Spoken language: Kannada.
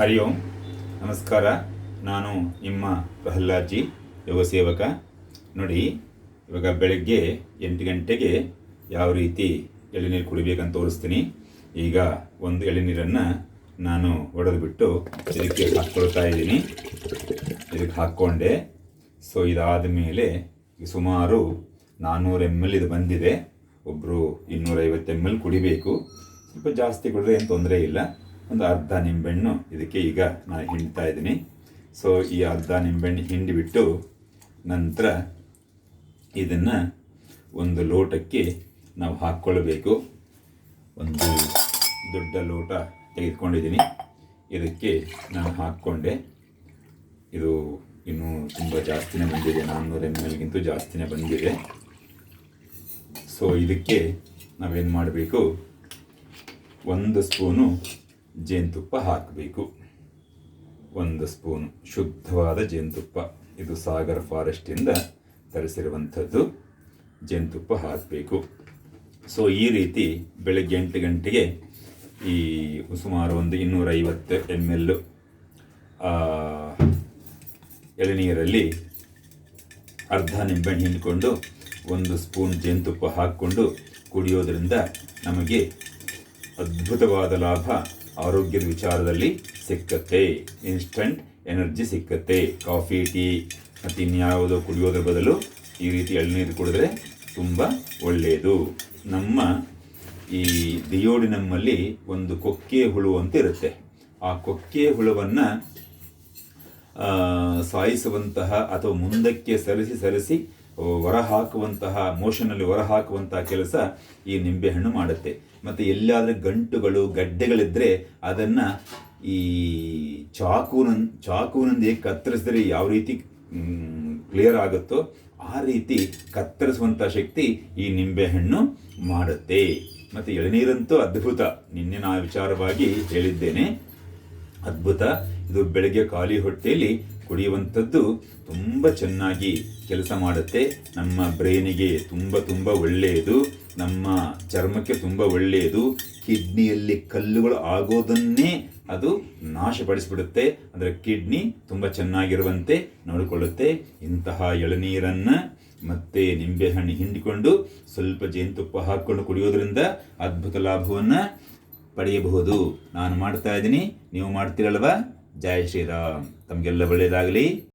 ಹರಿ ಓಂ. ನಮಸ್ಕಾರ. ನಾನು ನಿಮ್ಮ ಪ್ರಹ್ಲಾದ್ಜಿ ಯೋಗ ಸೇವಕ ನೋಡಿ, ಇವಾಗ ಬೆಳಗ್ಗೆ ಎಂಟು ಗಂಟೆಗೆ ಯಾವ ರೀತಿ ಎಳೆನೀರು ಕುಡಿಬೇಕಂತ ತೋರಿಸ್ತೀನಿ. ಈಗ ಒಂದು ಎಳೆನೀರನ್ನು ನಾನು ಒಡೆದುಬಿಟ್ಟು ಇದಕ್ಕೆ ಹಾಕ್ಕೊಳ್ತಾ ಇದ್ದೀನಿ. ಇದಕ್ಕೆ ಹಾಕ್ಕೊಂಡೆ. ಸೊ, ಇದಾದ ಮೇಲೆ ಸುಮಾರು ನಾನ್ನೂರು ಎಂ ಎಲ್ ಇದು ಬಂದಿದೆ. ಒಬ್ಬರು ಇನ್ನೂರೈವತ್ತು ಎಂ ಎಲ್ ಕುಡಿಬೇಕು. ಸ್ವಲ್ಪ ಜಾಸ್ತಿ ಕುಡಿದ್ರೆ ಏನು ತೊಂದರೆ ಇಲ್ಲ. ಒಂದು ಅರ್ಧ ನಿಂಬೆಹಣ್ಣು ಇದಕ್ಕೆ ಈಗ ನಾನು ಹಿಂಡ್ತಾ ಇದ್ದೀನಿ. ಸೊ ಈ ಅರ್ಧ ನಿಂಬೆಹಣ್ಣು ಹಿಂಡಿಬಿಟ್ಟು ನಂತರ ಇದನ್ನು ಒಂದು ಲೋಟಕ್ಕೆ ನಾವು ಹಾಕ್ಕೊಳ್ಬೇಕು. ಒಂದು ದೊಡ್ಡ ಲೋಟ ತೆಗೆದುಕೊಂಡಿದ್ದೀನಿ. ಇದಕ್ಕೆ ನಾನು ಹಾಕ್ಕೊಂಡೆ. ಇದು ಇನ್ನೂ ತುಂಬ ಜಾಸ್ತಿನೇ ಬಂದಿದೆ. ನಾನ್ನೂರು ಎಂ ಎಲ್ಗಿಂತೂ ಜಾಸ್ತಿನೇ ಬಂದಿದೆ. ಸೊ ಇದಕ್ಕೆ ನಾವೇನು ಮಾಡಬೇಕು? ಒಂದು ಸ್ಪೂನು ಜೇನುತುಪ್ಪ ಹಾಕಬೇಕು. ಒಂದು ಸ್ಪೂನು ಶುದ್ಧವಾದ ಜೇನುತುಪ್ಪ. ಇದು ಸಾಗರ್ ಫಾರೆಸ್ಟಿಂದ ತರಿಸಿರುವಂಥದ್ದು. ಜೇನುತುಪ್ಪ ಹಾಕಬೇಕು. ಸೊ ಈ ರೀತಿ ಬೆಳಗ್ಗೆ ಎಂಟು ಗಂಟೆಗೆ ಈ ಸುಮಾರು ಒಂದು ಇನ್ನೂರೈವತ್ತು ಎಂ ಎಲ್ ಎಳನೀರಲ್ಲಿ ಅರ್ಧ ನಿಂಬೆಹಣ್ಣು ಹಿಂಡ್ಕೊಂಡು ಒಂದು ಸ್ಪೂನ್ ಜೇನುತುಪ್ಪ ಹಾಕ್ಕೊಂಡು ಕುಡಿಯೋದ್ರಿಂದ ನಮಗೆ ಅದ್ಭುತವಾದ ಲಾಭ. ಆರೋಗ್ಯದ ವಿಚಾರದಲ್ಲಿ ಸಿಕ್ಕತ್ತೆ. ಇನ್ಸ್ಟಂಟ್ ಎನರ್ಜಿ ಸಿಕ್ಕತ್ತೆ. ಕಾಫಿ ಟೀ ಮತ್ತು ಇನ್ಯಾವುದೋ ಕುಡಿಯೋದ್ರ ಬದಲು ಈ ರೀತಿ ಎಳ್ನೀರು ಕುಡಿದ್ರೆ ತುಂಬ ಒಳ್ಳೆಯದು. ನಮ್ಮ ಈ ದಿಯೋಡಿನಮ್ಮಲ್ಲಿ ಒಂದು ಕೊಕ್ಕೆ ಹುಳು ಅಂತ ಇರುತ್ತೆ. ಆ ಕೊಕ್ಕೆ ಹುಳುವನ್ನು ಸಾಯಿಸುವಂತಹ ಅಥವಾ ಮುಂದಕ್ಕೆ ಸರಿಸಿ ಸರಿಸಿ ಹೊರಹಾಕುವಂತಹ ಮೋಷನಲ್ಲಿ ಹೊರಹಾಕುವಂತಹ ಕೆಲಸ ಈ ನಿಂಬೆಹಣ್ಣು ಮಾಡುತ್ತೆ. ಮತ್ತು ಎಲ್ಲಾದರೂ ಗಂಟುಗಳು ಗಡ್ಡೆಗಳಿದ್ದರೆ ಅದನ್ನು ಈ ಚಾಕುನ ಚಾಕುವಿನೊಂದಿಗೆ ಕತ್ತರಿಸಿದ್ರೆ ಯಾವ ರೀತಿ ಕ್ಲಿಯರ್ ಆಗುತ್ತೋ ಆ ರೀತಿ ಕತ್ತರಿಸುವಂಥ ಶಕ್ತಿ ಈ ನಿಂಬೆಹಣ್ಣು ಮಾಡುತ್ತೆ. ಮತ್ತು ಎಳನೀರಂತೂ ಅದ್ಭುತ. ನಿನ್ನೆ ನಾ ವಿಚಾರವಾಗಿ ಹೇಳಿದ್ದೇನೆ. ಅದ್ಭುತ. ಇದು ಬೆಳಗ್ಗೆ ಖಾಲಿ ಹೊಟ್ಟೆಯಲ್ಲಿ ಕುಡಿಯುವಂಥದ್ದು ತುಂಬ ಚೆನ್ನಾಗಿ ಕೆಲಸ ಮಾಡುತ್ತೆ. ನಮ್ಮ ಬ್ರೈನಿಗೆ ತುಂಬ ತುಂಬ ಒಳ್ಳೆಯದು. ನಮ್ಮ ಚರ್ಮಕ್ಕೆ ತುಂಬ ಒಳ್ಳೆಯದು. ಕಿಡ್ನಿಯಲ್ಲಿ ಕಲ್ಲುಗಳು ಆಗೋದನ್ನೇ ಅದು ನಾಶಪಡಿಸಿಬಿಡುತ್ತೆ. ಅಂದರೆ ಕಿಡ್ನಿ ತುಂಬ ಚೆನ್ನಾಗಿರುವಂತೆ ನೋಡಿಕೊಳ್ಳುತ್ತೆ. ಇಂತಹ ಎಳನೀರನ್ನು ಮತ್ತೆ ನಿಂಬೆಹಣ್ಣು ಹಿಂಡಿಕೊಂಡು ಸ್ವಲ್ಪ ಜೇನುತುಪ್ಪ ಹಾಕ್ಕೊಂಡು ಕುಡಿಯೋದ್ರಿಂದ ಅದ್ಭುತ ಲಾಭವನ್ನು ಪಡೆಯಬಹುದು. ನಾನು ಮಾಡ್ತಾ ಇದ್ದೀನಿ. ನೀವು ಮಾಡ್ತೀರಲ್ವಾ? ಜಯ ಶ್ರೀರಾಮ್. ತಮಗೆಲ್ಲ ಒಳ್ಳೆಯದಾಗಲಿ